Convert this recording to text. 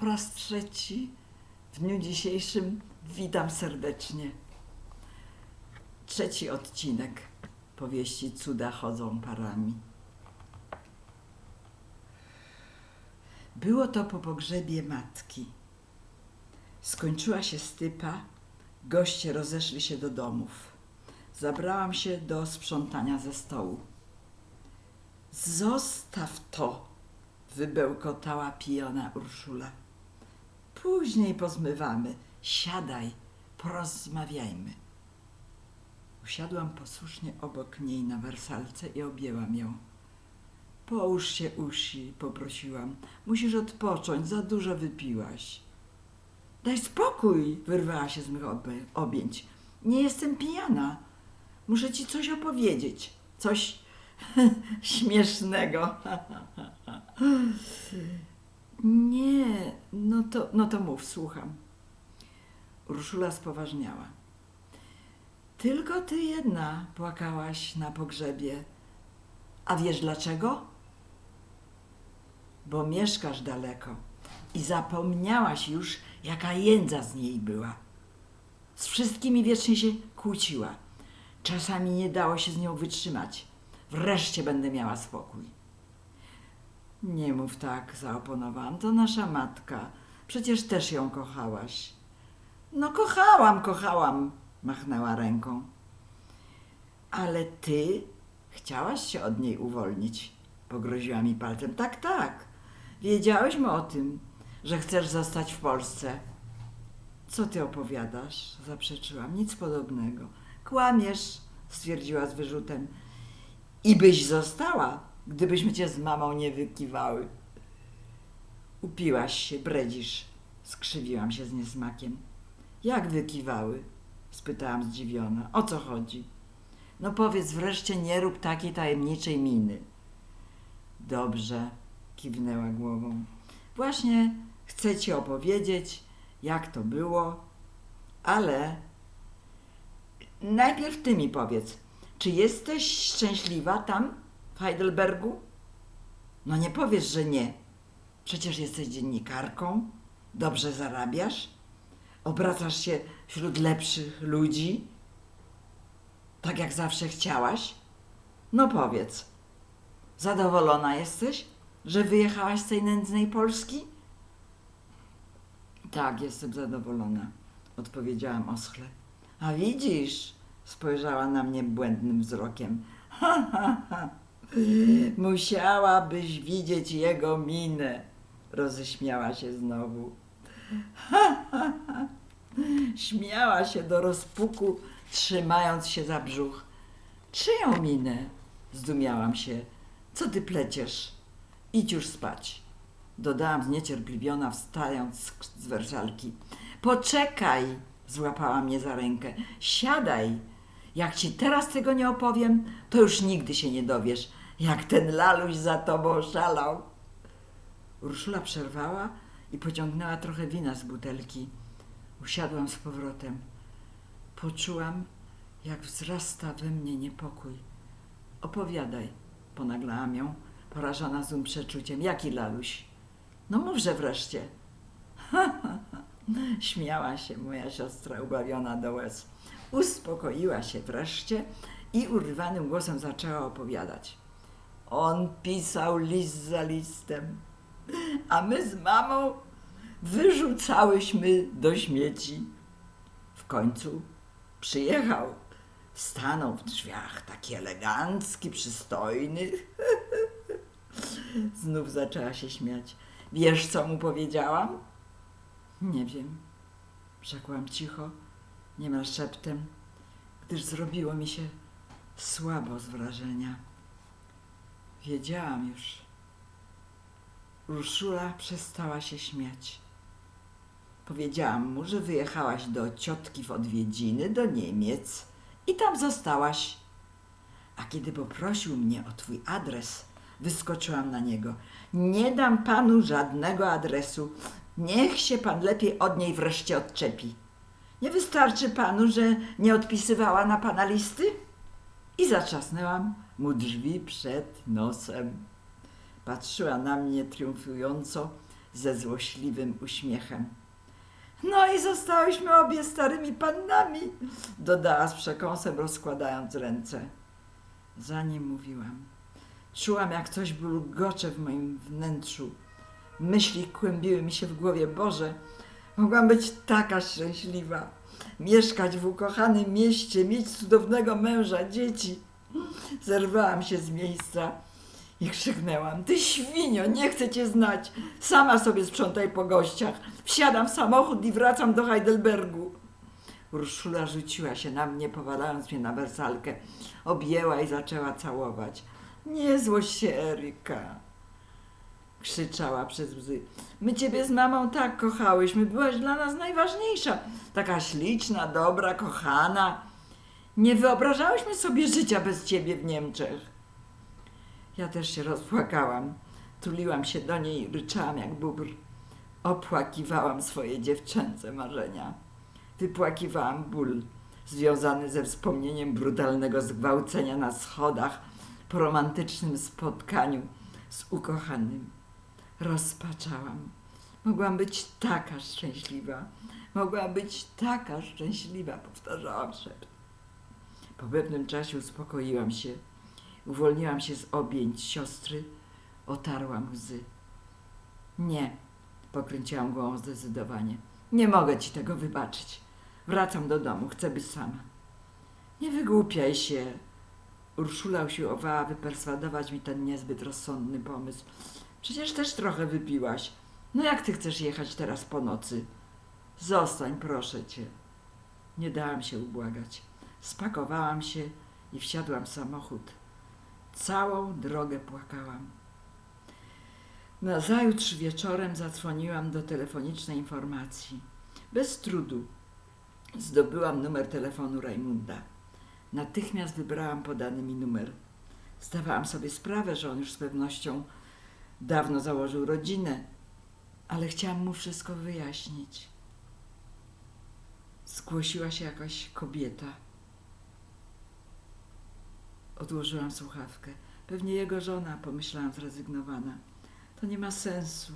po raz trzeci w dniu dzisiejszym witam serdecznie. Trzeci odcinek powieści Cuda chodzą parami. Było to po pogrzebie matki. Skończyła się stypa, goście rozeszli się do domów. Zabrałam się do sprzątania ze stołu. Zostaw to, wybełkotała pijana Urszula. Później pozmywamy. Siadaj, porozmawiajmy. Usiadłam posłusznie obok niej na wersalce i objęłam ją. Połóż się usi, poprosiłam. Musisz odpocząć, za dużo wypiłaś. Daj spokój, wyrwała się z mych objęć. Nie jestem pijana. Muszę ci coś opowiedzieć. Coś śmiesznego. Nie, no to, no to mów, słucham. Urszula spoważniała. Tylko ty jedna płakałaś na pogrzebie. A wiesz dlaczego? Bo mieszkasz daleko i zapomniałaś już, jaka jędza z niej była. Z wszystkimi wiecznie się kłóciła. Czasami nie dało się z nią wytrzymać. Wreszcie będę miała spokój. Nie mów tak, zaoponowałam. To nasza matka. Przecież też ją kochałaś. No kochałam, kochałam, machnęła ręką. Ale ty chciałaś się od niej uwolnić, pogroziła mi palcem. Tak, tak. Wiedziałyśmy o tym, że chcesz zostać w Polsce. Co ty opowiadasz? Zaprzeczyłam. Nic podobnego. Kłamiesz, stwierdziła z wyrzutem. I byś została, gdybyśmy cię z mamą nie wykiwały. Upiłaś się, bredzisz. Skrzywiłam się z niesmakiem. Jak wykiwały? spytałam zdziwiona. O co chodzi? No powiedz wreszcie, nie rób takiej tajemniczej miny. Dobrze, kiwnęła głową. Właśnie chcę ci opowiedzieć, jak to było, ale najpierw ty mi powiedz, czy jesteś szczęśliwa tam, Heidelbergu? No nie powiesz, że nie. Przecież jesteś dziennikarką, dobrze zarabiasz, obracasz się wśród lepszych ludzi, tak jak zawsze chciałaś. No powiedz, zadowolona jesteś, że wyjechałaś z tej nędznej Polski? Tak, jestem zadowolona, odpowiedziałam oschle. A widzisz, spojrzała na mnie błędnym wzrokiem. Ha, ha, ha. Musiałabyś widzieć jego minę. Roześmiała się znowu. Ha, ha, ha. Śmiała się do rozpuku, trzymając się za brzuch. Czyją minę? Zdumiałam się. Co ty pleciesz? Idź już spać. Dodałam zniecierpliwiona, wstając z- z wersalki. Poczekaj! Złapała mnie za rękę. Siadaj! Jak ci teraz tego nie opowiem, to już nigdy się nie dowiesz, jak ten laluś za tobą szalał. Urszula przerwała i pociągnęła trochę wina z butelki. Usiadłam z powrotem. Poczułam, jak wzrasta we mnie niepokój. Opowiadaj, ponaglałam ją, porażona złym przeczuciem. Jaki laluś? No mówże wreszcie. Śmiała się moja siostra ubawiona do łez. Uspokoiła się wreszcie i urwanym głosem zaczęła opowiadać. On pisał list za listem, a my z mamą wyrzucałyśmy do śmieci. W końcu przyjechał. Stanął w drzwiach, taki elegancki, przystojny. Znów zaczęła się śmiać. Wiesz, co mu powiedziałam? Nie wiem, rzekłam cicho, niemal szeptem, gdyż zrobiło mi się słabo z wrażenia. Wiedziałam już. Urszula przestała się śmiać. Powiedziałam mu, że wyjechałaś do ciotki w odwiedziny do Niemiec i tam zostałaś. A kiedy poprosił mnie o twój adres, wyskoczyłam na niego. Nie dam panu żadnego adresu. Niech się pan lepiej od niej wreszcie odczepi. Nie wystarczy panu, że nie odpisywała na pana listy? I zatrzasnęłam mu drzwi przed nosem. Patrzyła na mnie triumfująco, ze złośliwym uśmiechem. No i zostałyśmy obie starymi pannami, dodała z przekąsem, rozkładając ręce. Zanim mówiłam, czułam, jak coś bulgocze w moim wnętrzu. Myśli kłębiły mi się w głowie. Boże, mogłam być taka szczęśliwa. Mieszkać w ukochanym mieście, mieć cudownego męża, dzieci. Zerwałam się z miejsca i krzyknęłam: Ty świnio, nie chcę cię znać. Sama sobie sprzątaj po gościach. Wsiadam w samochód i wracam do Heidelbergu. Urszula rzuciła się na mnie, powalając mnie na wersalkę. Objęła i zaczęła całować. Nie złość się, Eryka. Krzyczała przez łzy. My ciebie z mamą tak kochałyśmy. Byłaś dla nas najważniejsza. Taka śliczna, dobra, kochana. Nie wyobrażałyśmy sobie życia bez ciebie w Niemczech. Ja też się rozpłakałam. Tuliłam się do niej i ryczałam jak bubr. Opłakiwałam swoje dziewczęce marzenia. Wypłakiwałam ból związany ze wspomnieniem brutalnego zgwałcenia na schodach po romantycznym spotkaniu z ukochanym. Rozpaczałam. Mogłam być taka szczęśliwa. Mogłam być taka szczęśliwa, powtarzałam szept. Po pewnym czasie uspokoiłam się. Uwolniłam się z objęć siostry, otarłam łzy. Nie, pokręciłam głową zdecydowanie. Nie mogę ci tego wybaczyć. Wracam do domu, chcę być sama. Nie wygłupiaj się. Urszula usiłowała wyperswadować mi ten niezbyt rozsądny pomysł. Przecież też trochę wypiłaś. No jak ty chcesz jechać teraz po nocy? Zostań, proszę cię. Nie dałam się ubłagać. Spakowałam się i wsiadłam w samochód. Całą drogę płakałam. Nazajutrz wieczorem zadzwoniłam do telefonicznej informacji. Bez trudu zdobyłam numer telefonu Rajmunda. Natychmiast wybrałam podany mi numer. Zdawałam sobie sprawę, że on już z pewnością dawno założył rodzinę, ale chciałam mu wszystko wyjaśnić. Zgłosiła się jakaś kobieta. Odłożyłam słuchawkę. Pewnie jego żona, pomyślałam zrezygnowana. To nie ma sensu.